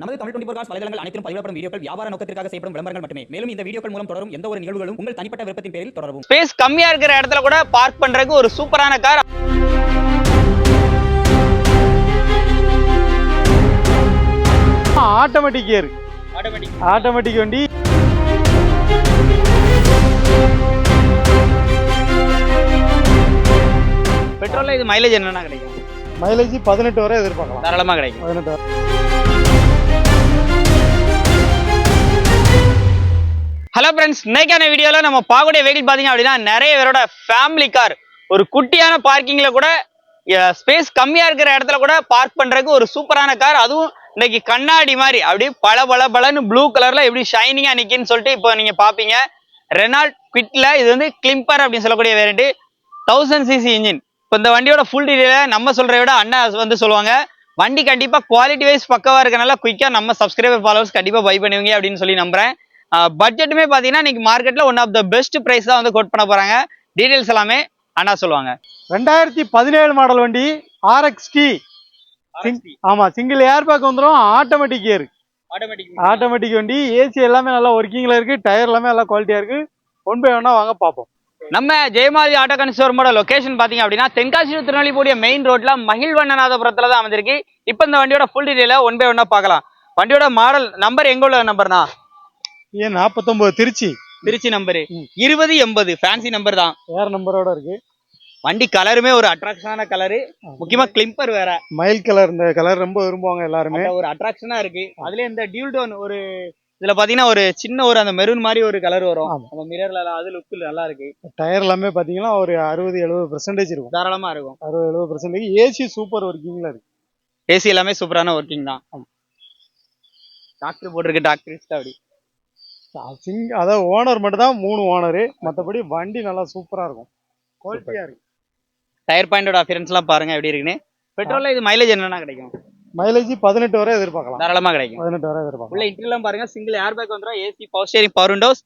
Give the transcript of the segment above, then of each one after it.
நமது Tamil twenty cos வலைதளங்கள் அனைத்தும் பதிவிடப்படும் வீடியோக்கள் வியாபார நோக்கத்திற்காக செய்யப்படும் விளம்பரங்கள் மட்டுமே. மேலும் இந்த வீடியோக்கள் மூலம் தொடரும் எந்த ஒரு நிகழ்வுகளும் உங்கள் தனிப்பட்ட விருப்பத்தின் பேரில் தொடரவும். ஸ்பேஸ் கம்மியா இருக்கிற இடத்துல கூட பார்க் பண்றதுக்கு ஒரு சூப்பரான car automatic gear automatic automatic வண்டி. பெட்ரோல்ல இது மைலேஜ் என்னன்னா கிடைக்கும்? மைலேஜ் பதினெட்டு வரை எதிர்பார்க்கலாம். தாராளமா கிடைக்கும். பதினெட்டு வரை. ஹலோ ஃப்ரெண்ட்ஸ் இன்னைக்கான வீடியோவில் நம்ம பார்க்கக்கூடிய வெஹிக்கிள் பார்த்தீங்க அப்படின்னா நிறைய பேரோட ஃபேமிலி கார் ஒரு குட்டியான பார்க்கிங்கில் கூட ஸ்பேஸ் கம்மியாக இருக்கிற இடத்துல கூட பார்க் பண்ணுறதுக்கு ஒரு சூப்பரான கார் அதுவும் இன்னைக்கு கண்ணாடி மாதிரி. அப்படியே பல பல பலன்னு ப்ளூ கலரில் எப்படி ஷைனிங்காக நிற்கின்னு சொல்லிட்டு இப்போ நீங்கள் பார்ப்பீங்க ரெனால்ட் குவிட்ல இது வந்து கிளிம்பர் அப்படின்னு சொல்லக்கூடிய வேரியண்ட் தௌசண்ட் சிசி இன்ஜின் இப்போ இந்த வண்டியோட ஃபுல் டீடைல நம்ம சொல்கிறத விட அண்ணா வந்து சொல்லுவாங்க. வண்டி கண்டிப்பாக குவாலிட்டி வைஸ் பக்கவாக இருக்கனால குயிக்காக நம்ம சப்ஸ்கிரைபர் ஃபாலோவர்ஸ் கண்டிப்பாக பை பண்ணுவீங்க அப்படின்னு சொல்லி நம்புறேன். பட்ஜெட்டுமே பாத்தீங்கன்னா இன்னைக்கு மார்க்கெட்ல one of the best price தான் வந்து கோட் பண்ண போறாங்க. டீடைல்ஸ் எல்லாமே அண்ணா சொல்லுவாங்க. ரெண்டாயிரத்தி பதினேழு மாடல் வண்டி ஆர்எக்ஸ்டி ஆமா சிங்கிள் ஏர் பேக் வந்துடும் ஆட்டோமேட்டிக் கியர் ஆட்டோமேட்டிக் வண்டி ஏசி எல்லாமே நல்லா ஒர்க்கிங்ல இருக்கு டயர் எல்லாமே நல்லா குவாலிட்டியா இருக்கு. ஒன் பை ஒன்னா வாங்க பார்ப்போம். நம்ம ஜெயமாதி ஆட்டோ கன்சூமரோட லொகேஷன் பாத்தீங்க அப்படின்னா தென்காசி திருநெல்வேலிக்கூடிய மெயின் ரோட்ல மகிழ்வண்ணநாதபுரத்துல தான் அமைஞ்சிருக்கு. இப்போ இந்த வண்டியோட ஃபுல் டீடைல ஒன் பை ஒன்னா பார்க்கலாம். வண்டியோட மாடல் நம்பர் எங்க உள்ள நம்பர்னா ஏன் நாற்பத்தொன்பது திருச்சி? திருச்சி நம்பர். இருபது எண்பது. ஃபேன்சி நம்பர் தான். ஏர் நம்பரோட இருக்கு. வண்டி கலருமே ஒரு அட்ராக்ஷனான கலரு முக்கியமா கிளிம்பர் வேற. மயில் கலர் இந்த கலர் ரொம்ப விரும்புவாங்க எல்லாருமே. ஒரு அட்ராக்ஷனா இருக்கு. அதுல இந்த டியூல் டோன் ஒரு இதுல பாத்தீங்கன்னா ஒரு சின்ன ஒரு அந்த மெரூன் மாதிரி ஒரு கலர் வரும். அந்த மிரர்ல அது லுக் நல்லா இருக்கு. டயர் எல்லாமே பாத்தீங்கன்னா ஒரு அறுபது எழுபது பெர்சன்டேஜ் இருக்கும். தாராளமா இருக்கும். அறுபது எழுபது பெர்சன்டேஜ் ஏசி சூப்பர் ஒர்க்கிங்ல இருக்கு. ஏசி எல்லாமே சூப்பரான ஒர்க்கிங் தான். டாக்டர் போட்டிருக்கு டாக்டர் அப்படி. சிங் அதாவது ஓனர் மட்டும் தான் மூணு ஓனரு மற்றபடி வண்டி நல்லா சூப்பரா இருக்கும். குவாலிட்டியா இருக்கு டயர் பாயிண்டோட அஃபியரன்ஸ் எல்லாம் பாருங்க எப்படி இருக்குன்னு. பெட்ரோல்ல இது மைலேஜ் என்னன்னா கிடைக்கும்? மைலேஜ் பதினெட்டு வரை எதிர்பார்க்கலாம். தாராளமா கிடைக்கும். பதினெட்டு வரை எதிர்பார்க்கலாம். உள்ள இன்டீரியர்லாம் பாருங்க சிங்கிள் ஏர் பேக் வந்துடும் AC power steering power windows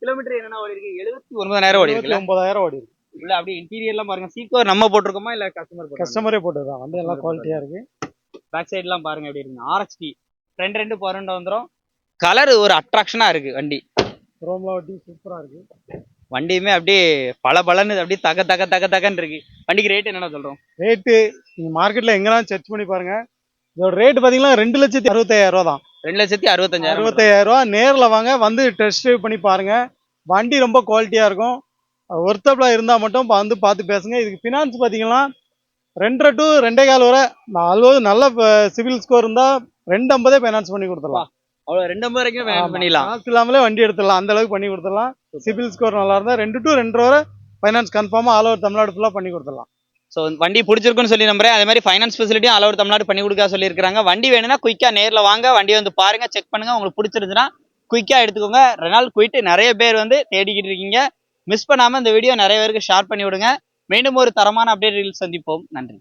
kilometre என்னன்னா ஓடி இருக்கு? எழுபத்தி ஒன்பதாயிரம் ஓடி இருக்குல்ல ஒன்பதாயிரம் ஓடி இருக்கு. உள்ள அப்படியே இன்டீரியர்லாம் பாருங்க. சீக்கோர் நம்ம போட்டிருக்கோமா இல்ல கஸ்டமர் போட்டு கஸ்டமரே போட்டதுதான் வண்டி எல்லாம் குவாலிட்டியா இருக்கு. பேக் சைடுலாம் பாருங்க எப்படி இருக்கு ஆர்எக்ஸ்டி ரெண்டு ரெண்டு பவர் விண்டோ வந்துடும் கலர் ஒரு அட்ராக்ஷனா இருக்கு வண்டி. ரோம்ல வண்டி சூப்பரா இருக்கு. வண்டியுமே அப்படியே பல பலன்னு அப்படியே தக தக தக தகன்னு இருக்கு. வண்டிக்கு ரேட் என்னென்ன சொல்றோம்? ரேட்டு நீங்க மார்க்கெட்ல எங்கெல்லாம் சர்ச் பண்ணி பாருங்க. இதோட ரேட் பாத்தீங்கன்னா ரெண்டு லட்சத்தி அறுபத்தாயிரம் ரூபா தான். ரெண்டு லட்சத்தி அறுபத்தஞ்சாயிரம் அறுபத்தாயிரம் ரூபா. நேர்ல வாங்க வந்து டெஸ்ட் ட்ரைவ் பண்ணி பாருங்க. வண்டி ரொம்ப குவாலிட்டியா இருக்கும். ஒர்த்தபிளா இருந்தா மட்டும் வந்து பார்த்து பேசுங்க. இதுக்கு ஃபினான்ஸ் பாத்தீங்கன்னா ரெண்டரை டு ரெண்டே கால் வரை. அதாவது நல்ல சிவில் ஸ்கோர் இருந்தா ரெண்டு ஐம்பதே ஃபைனான்ஸ் பண்ணி கொடுத்துடலாம். அவ்வளவு ரெண்டு ஐம்பது வரைக்கும் பண்ணிடலாம். காசு இல்லாமலே வண்டி எடுத்துடலாம். அந்த அளவுக்கு பண்ணி கொடுத்துடலாம். சிவில் ஸ்கோர் நல்லா இருந்தா ரெண்டு டு ரெண்டரை வரை ஃபைனான்ஸ் கன்ஃபார்மா ஆல் ஓவர் தமிழ்நாடு ஃபுல்லா பண்ணி கொடுத்துடலாம். ஸோ வண்டி பிடிச்சிருக்குன்னு சொல்லி நம்புறேன். அதே மாதிரி ஃபைனான்ஸ் ஃபெசிலிட்டியும் ஆல் ஓவர் தமிழ்நாடு பண்ணி கொடுக்க சொல்லியிருக்காங்க வண்டி வேணும்னா குயிக்கா நேர்ல வாங்க. வண்டி வந்து பாருங்க செக் பண்ணுங்க. உங்களுக்கு பிடிச்சிருந்துச்சுன்னா குயிக்கா எடுத்துக்கோங்க. ரெனால் குயிட்டு நிறைய பேர் வந்து தேடிக்கிட்டு இருக்கீங்க. மிஸ் பண்ணாம இந்த வீடியோ நிறைய பேருக்கு ஷேர் பண்ணி விடுங்க. மீண்டும் ஒரு தரமான அப்டேட் சந்திப்போம். நன்றி.